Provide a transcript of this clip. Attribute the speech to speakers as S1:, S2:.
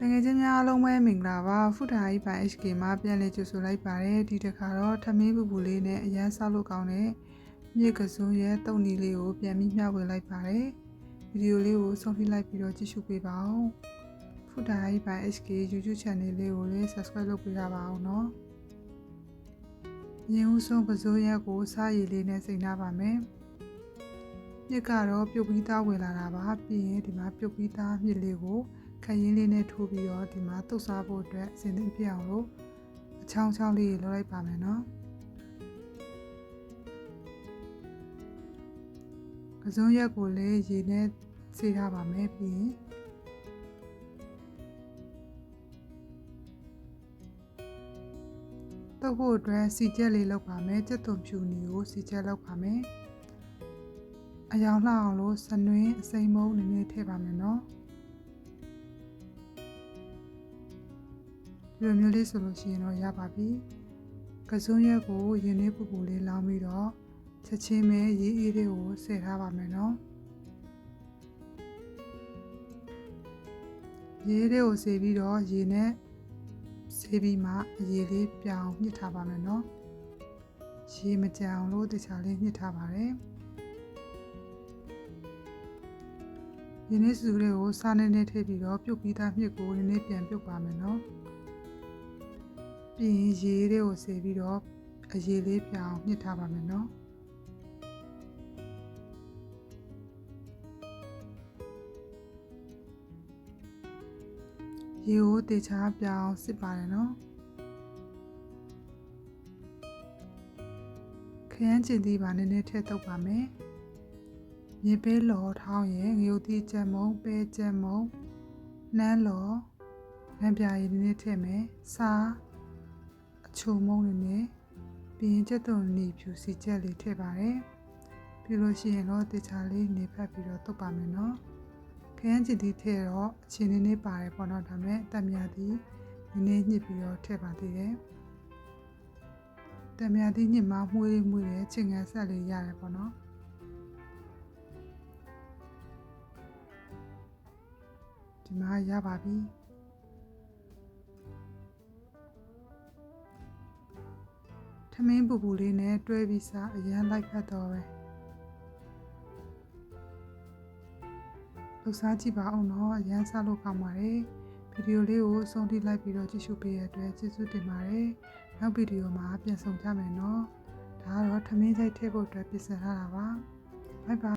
S1: တကယ်ချင်းများအားလုံးပဲမင်္ဂလာပါဖုထာကြီးပိုင် HK မှာပြန်လည်ကြိုဆိုလိုက်ပါတယ်ဒီတစ်ခါတော့ထမင်းပူပူလေးနဲ့အရန်ဆောက်လို့ကောင်းတဲ့မြေကစုံရဲ့တုံနီလေးကိုပြန်ပြီးမျှဝေလိုက်ပါတယ်ဗီဒီယိုလေးကိုဆုံးဖြတ်လိုက်ပြီးတော့ကြည့်ရှုပေးပါဦးဖုထာကြီးပိုင် HK YouTube channel လေးကိုလည်း subscribe လုပ်ပေးကြပါအောင်နော်ရင်ဦးဆုံးကစိုးရက်ကိုစားရည်လေးနဲ့စိန်ထားပါမယ်မြစ်ကတော့ပြုတ်ပြီးသားဝင်လာတာပါပြီးရင်ဒီမှာပြုတ်ပြီးသားမြစ်လေးကို ခရင်လေးနဲ့ထိုးပြီးတော့ဒီမှာတုတ်စားဖို့အတွက်အစင်သင့်ပြအောင်လို့အချောင်းချောင်းလေးလှောလိုက်ပါမယ်နော်ကစုံရက်ကိုလည်းရေနဲ့ဆေးထားပါမယ်ပြီးရင်တုတ်ဖို့အတွက်စီချက်လေးလောက်ပါမယ်ကြက်သွန်ဖြူနီကိုစီချက်လောက်ပါမယ်အယောင်လှအောင်လို့စနွင်းအစိမ်မုံနည်းနည်းထည့်ပါမယ်နော် ဒီလိုမျိုးလေးဆိုလို့ရှိရင်တော့ရပါပြီကစုံရက်ကိုရင်းနှီးပူပူလေးလောင်းပြီးတော့ချက်ချင်းပဲရေးအေးလေးကိုဆယ်ထားပါမယ်နော်ရေးလေးကိုဆေးပြီးတော့ရေနဲ့ဆေးပြီးမှအရေးလေးပြောင်းညှစ်ထားပါမယ်နော်ရေမကြအောင်လို့တခြားလေးညှစ်ထားပါတယ်ရင်းနှီးစုလေးကိုစားနေနေထည့်ပြီးတော့ပြုတ်ပြီးသားမြစ်ကိုနည်းနည်းပြန်ပြုတ်ပါမယ်နော် ပြီးရင်ရေလေးကိုဆေးပြီးတော့အရေးလေးပြောင်းညှစ်ထားပါမယ်နော်ရေကိုတေချာပြောင်းစစ်ပါတယ်နော်ခရမ်းကျင်သီးပါနည်းနည်းထည့်တော့ပါမယ်မြေပဲလော်ထောင်းရင်ငရုတ်သီးကြက်မုံပဲကြက်မုံနန်းလော်ငပြာရည်နည်းနည်းထည့်မယ်စားအ ချုံမုံနည်းနည်းပြီးရင်ကြက်သွန်နီဖြူစီချက်လေးထည့်ပါတယ်ပြီးလို့ရှိရင်တော့တေချာလေးနေဖက်ပြီးတော့တုတ်ပါမယ်နော်ခရမ်းကျင်သီးထည့်တော့အချင်းနည်းနည်းပါတယ်ပေါ့နော်ဒါပေမဲ့တက်မြသီးနည်းနည်းညှစ်ပြီးတော့ထည့်ပါသေးတယ်တံမြသီးညစ်မှာမှုေးလေးမှုေးတယ်ချင်ငန်းဆက်လေးရတယ်ပေါ့နော်ဒီမှာရပါပြီ ထမင်းပူပူလေးနဲ့တွဲပြီးစားအရန်လိုက်ဖက်တော့ပဲလှူစားကြည့်ပါအောင်နော်အရန်စားလို့ကောင်းပါတယ်ဗီဒီယိုလေးကိုဆုံးထိလိုက်ပြီးတော့ကြည့်ရှုပေးရတဲ့အတွက်ကျေးဇူးတင်ပါတယ်နောက်ဗီဒီယိုမှာပြန်ဆောင်ကြမယ်နော်ဒါကတော့ထမင်းဆိုင်ထည့်ဖို့အတွက်ပြင်ဆင်ထားတာပါဘိုင်ဘိုင်